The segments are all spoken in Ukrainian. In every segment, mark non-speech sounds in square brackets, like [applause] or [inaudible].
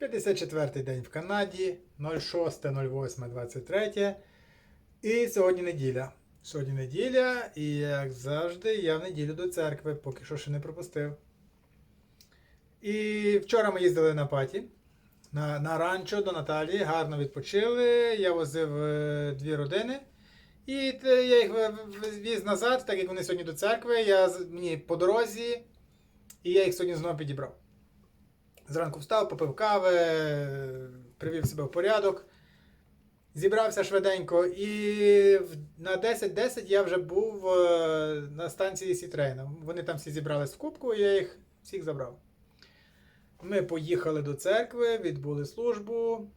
54-й день в Канаді, 06.08.23. І сьогодні неділя. Сьогодні неділя, і як завжди, я в неділю до церкви, поки що ще не пропустив. І вчора ми їздили на паті на, на ранчо до Наталії, гарно відпочили. Я возив е, дві родини. І я їх віз назад, так як вони сьогодні до церкви. Я мені по дорозі, і я їх сьогодні знову підібрав. Зранку встав, попив кави, привів себе в порядок, зібрався швиденько, і на 10.10 я вже був е, на станції Сітрейна. Вони там всі зібрались в кубку, і я їх всіх забрав. Ми поїхали до церкви, відбули службу.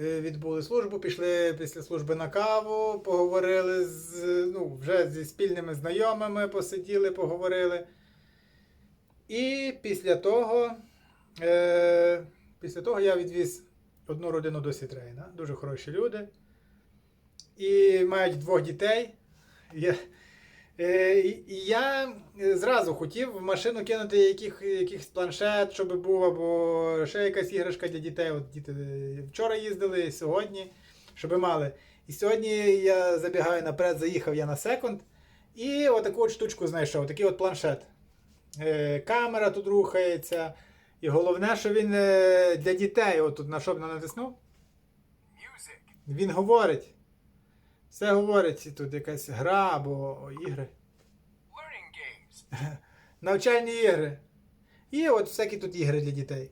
Е, Відбули службу, пішли після служби на каву, поговорили з, ну, вже зі спільними знайомими, посиділи, поговорили. І після того, е, після того я відвіз одну родину до Сітрейна. Дуже хороші люди. І мають двох дітей. Е, і я зразу хотів в машину кинути яких, якихось планшет, щоб був, або ще якась іграшка для дітей. От діти вчора їздили, сьогодні, щоб мали. І сьогодні я забігаю наперед, заїхав я на секунд. І отаку от штучку знайшов, такий от планшет. Е, камера тут рухається. І головне, що він е, для дітей, от тут на що б натиснув, він говорить. Все говорить, тут якась гра або ігри. Games. [laughs] Навчальні ігри. І от всякі тут ігри для дітей.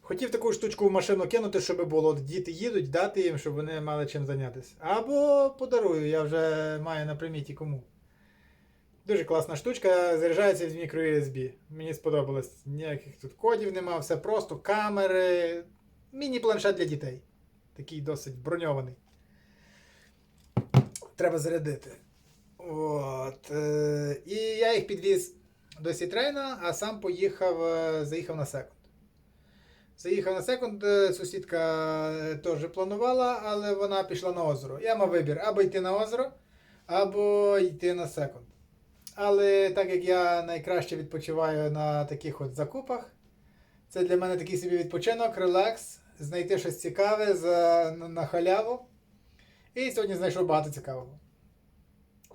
Хотів таку штучку в машину кинути, щоб було. Діти їдуть, дати їм, щоб вони мали чим зайнятися. Або подарую, я вже маю на приміті кому. Дуже класна штучка, заряджається з мікро-USB. Мені сподобалось. Ніяких тут кодів нема, все просто, камери. Міні-планшет для дітей. Такий досить броньований. Треба зарядити. От. Е, і я їх підвіз до Сітрейна, а сам поїхав, е, заїхав на секунд. Заїхав на секунд, е, сусідка теж планувала, але вона пішла на озеро. Я мав вибір або йти на озеро, або йти на секунд. Але так як я найкраще відпочиваю на таких от закупах, це для мене такий собі відпочинок, релакс, знайти щось цікаве за, на, халяву. І сьогодні знайшов багато цікавого.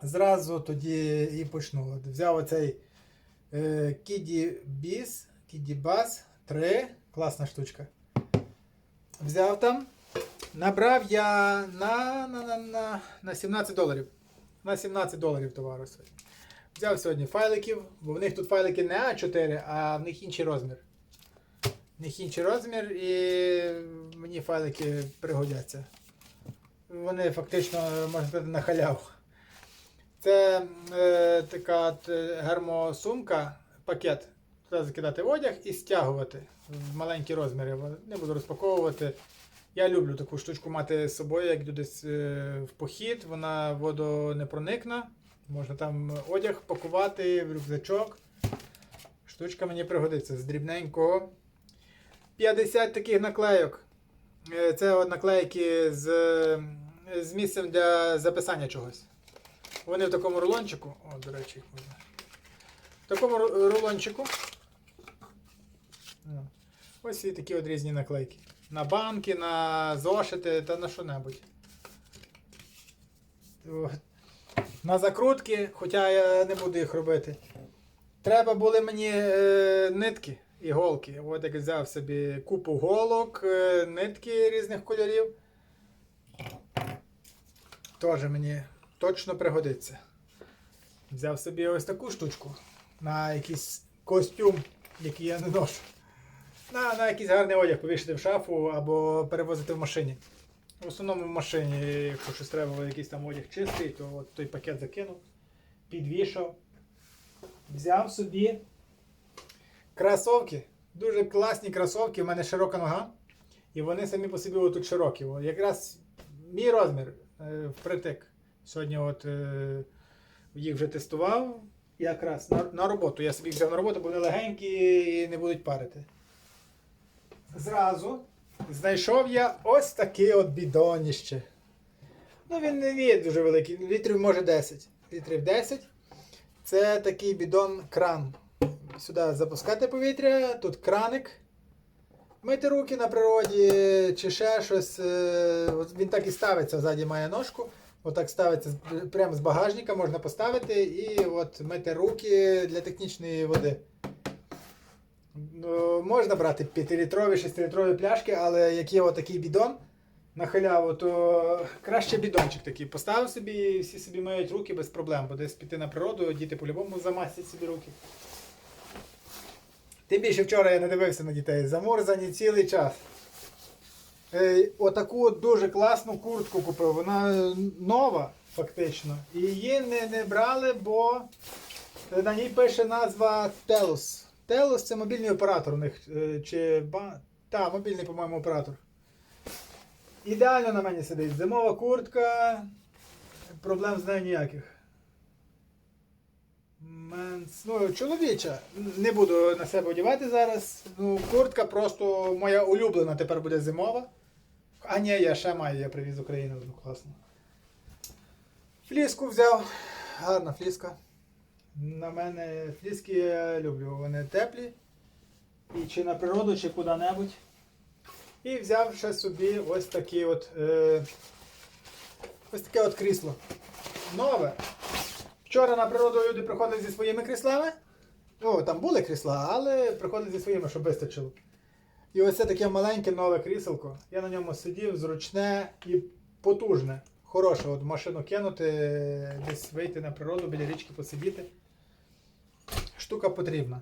Зразу тоді і почну. Взяв оцей е, Kiddy Biz, Kiddy Buzz 3. Класна штучка. Взяв там. Набрав я на, на, на, на, на 17 доларів. На 17 доларів товару сьогодні. Взяв сьогодні файликів, бо в них тут файлики не А4, а в них інший розмір. В них інший розмір і мені файлики пригодяться. Вони фактично, можна сказати, на халяву. Це е, така е, гермосумка, пакет. Туди закидати одяг і стягувати в маленькі розміри. Не буду розпаковувати. Я люблю таку штучку мати з собою, як йду десь е, в похід. Вона водонепроникна. Можна там одяг пакувати в рюкзачок. Штучка мені пригодиться з дрібненького. 50 таких наклейок. Е, Це наклейки з, з місцем для записання чогось. Вони в такому рулончику. О, до речі, їх можна. В такому рулончику. Ось і такі от різні наклейки. На банки, на зошити та на що-небудь. На закрутки, хоча я не буду їх робити. Треба були мені е, нитки, іголки. От як взяв собі купу голок, е, нитки різних кольорів. Теж мені точно пригодиться. Взяв собі ось таку штучку на якийсь костюм, який я не ношу. На, на якийсь гарний одяг повішати в шафу або перевозити в машині. В основному в машині, якщо щось треба, було, якийсь там одяг чистий, то от той пакет закинув, підвішав. Взяв собі кросовки. Дуже класні кросовки, в мене широка нога. І вони самі по собі отут широкі. Якраз мій розмір е, впритик. Сьогодні от е, їх вже тестував. Якраз на, на роботу. Я собі взяв на роботу, бо вони легенькі і не будуть парити. Зразу знайшов я ось таке от бідоніще. Ну, він не є дуже великий, літрів може 10. Літрів 10. Це такий бідон кран. Сюди запускати повітря, тут краник. Мити руки на природі чи ще щось. е, Він так і ставиться, ззаді має ножку. Отак ставиться прямо з багажника, можна поставити і от мити руки для технічної води. Ну, можна брати 5-літрові, 6-літрові пляшки, але як є отакий бідон на халяву, то краще бідончик такий. Поставив собі і всі собі мають руки без проблем, бо десь піти на природу, діти по-любому замастять собі руки. Тим більше вчора я не дивився на дітей, замурзані цілий час. Е, отаку дуже класну куртку купив. Вона нова, фактично. І її не, не брали, бо на ній пише назва Telus. Telus це мобільний оператор у них. е, Чи ба... Та, мобільний, по-моєму, оператор. Ідеально на мені сидить. Зимова куртка. Проблем з нею ніяких. Менс... Ну, чоловіча. Не буду на себе одягати зараз. Ну, куртка просто моя улюблена тепер буде зимова. А ні, я ще маю, я привіз з України одну класну. Фліску взяв. Гарна фліска. На мене фліски я люблю. Вони теплі. І чи на природу, чи куди-небудь. І взяв ще собі ось такі от. Е... Ось таке от крісло. Нове. Вчора на природу люди приходили зі своїми кріслами. Ну, там були крісла, але приходили зі своїми, щоб вистачило. І ось це таке маленьке нове кріселко. Я на ньому сидів, зручне і потужне. Хороше, от машину кинути, десь вийти на природу, біля річки посидіти. Штука потрібна.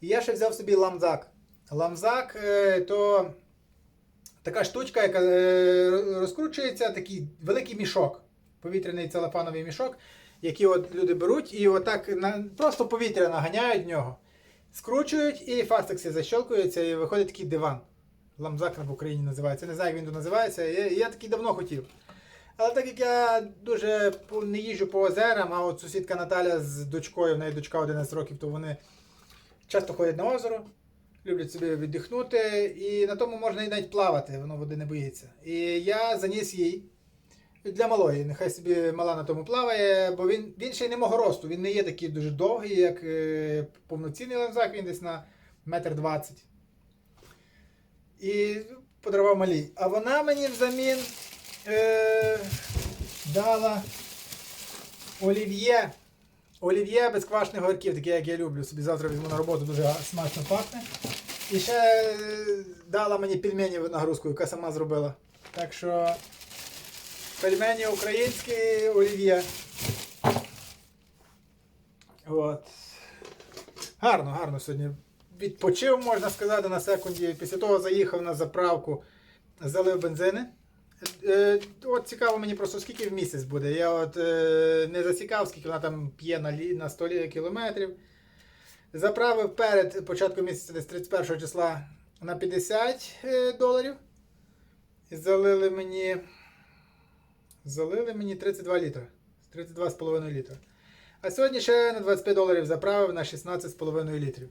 І я ще взяв собі ламзак. Ламзак е, то така штучка, яка е, розкручується, такий великий мішок. Повітряний целофановий мішок, який от люди беруть і отак просто повітря наганяють в нього. Скручують і фастекси защелкуються, і виходить такий диван. Ламзак в Україні називається. Не знаю, як він називається. Я, я такий давно хотів. Але так як я дуже не їжджу по озерам, а от сусідка Наталя з дочкою, в неї дочка 11 років, то вони часто ходять на озеро, люблять собі віддихнути, і на тому можна і навіть плавати, воно води не боїться. І я заніс їй для малої. Нехай собі мала на тому плаває, бо він, він ще й не мого росту, він не є такий дуже довгий, як е, повноцінний лемзак, він десь на метр двадцять. І подарував малій. А вона мені взамін е, дала олів'є. Олів'є без квашених огірків, таке, як я люблю. Собі завтра візьму на роботу, дуже смачно пахне. І ще е, дала мені пельмені нагрузку, яка сама зробила. Так що пельмені українські олів'є. От. Гарно, гарно сьогодні. Відпочив, можна сказати, на секунді. Після того заїхав на заправку, залив бензини. Е, от цікаво мені просто скільки в місяць буде. Я от е, не засікав, скільки вона там п'є на, лі, на 100 кілометрів. Заправив перед початком місяця, десь 31 числа на 50 е, доларів. Залили мені. Залили мені 32 літри. 32,5 літра. А сьогодні ще на 25 доларів заправив на 16,5 літрів.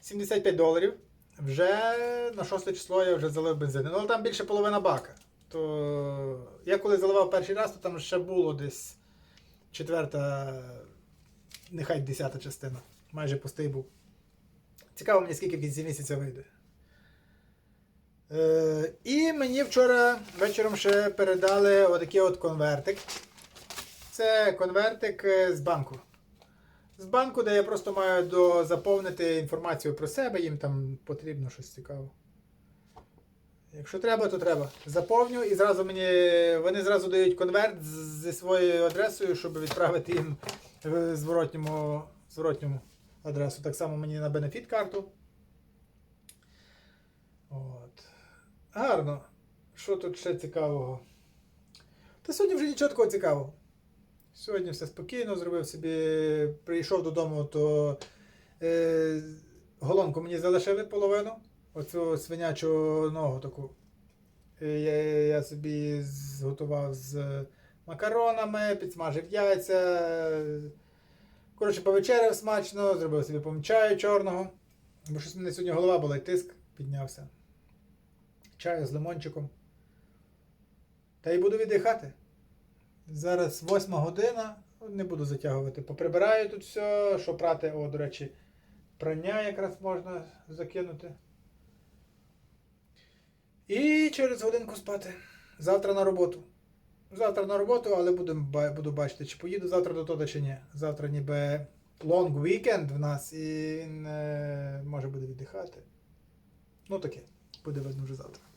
75 доларів. Вже на 6 число я вже залив бензин. Ну, але там більше половина бака. То я коли заливав перший раз, то там ще було десь четверта, нехай десята частина. Майже пустий був. Цікаво мені, скільки в кінці місяця вийде. Е, і мені вчора вечором ще передали отакий от конвертик. Це конвертик е, з банку. З банку, де я просто маю до, заповнити інформацію про себе, їм там потрібно щось цікаве. Якщо треба, то треба. Заповню і зразу мені. Вони зразу дають конверт зі своєю адресою, щоб відправити їм в зворотньому, зворотньому адресу. Так само мені на бенефіт карту. От. Гарно. Що тут ще цікавого? Та сьогодні вже нічого такого цікавого. Сьогодні все спокійно, зробив собі, прийшов додому, то е, голонку мені залишили половину. Оцю свинячу ногу таку. Е, Я, я собі зготував з макаронами, підсмажив яйця. Коротше, повечеряв смачно, зробив собі помчаю чаю чорного. Бо щось в мене сьогодні голова була і тиск піднявся. Чаю з лимончиком. Та й буду віддихати. Зараз восьма година, не буду затягувати. Поприбираю тут все, що прати, о, до речі, прання якраз можна закинути. І через годинку спати. Завтра на роботу. Завтра на роботу, але будем, буду бачити, чи поїду завтра до того, чи ні. Завтра ніби long weekend в нас, і він може буде віддихати. Ну таке, буде видно вже завтра.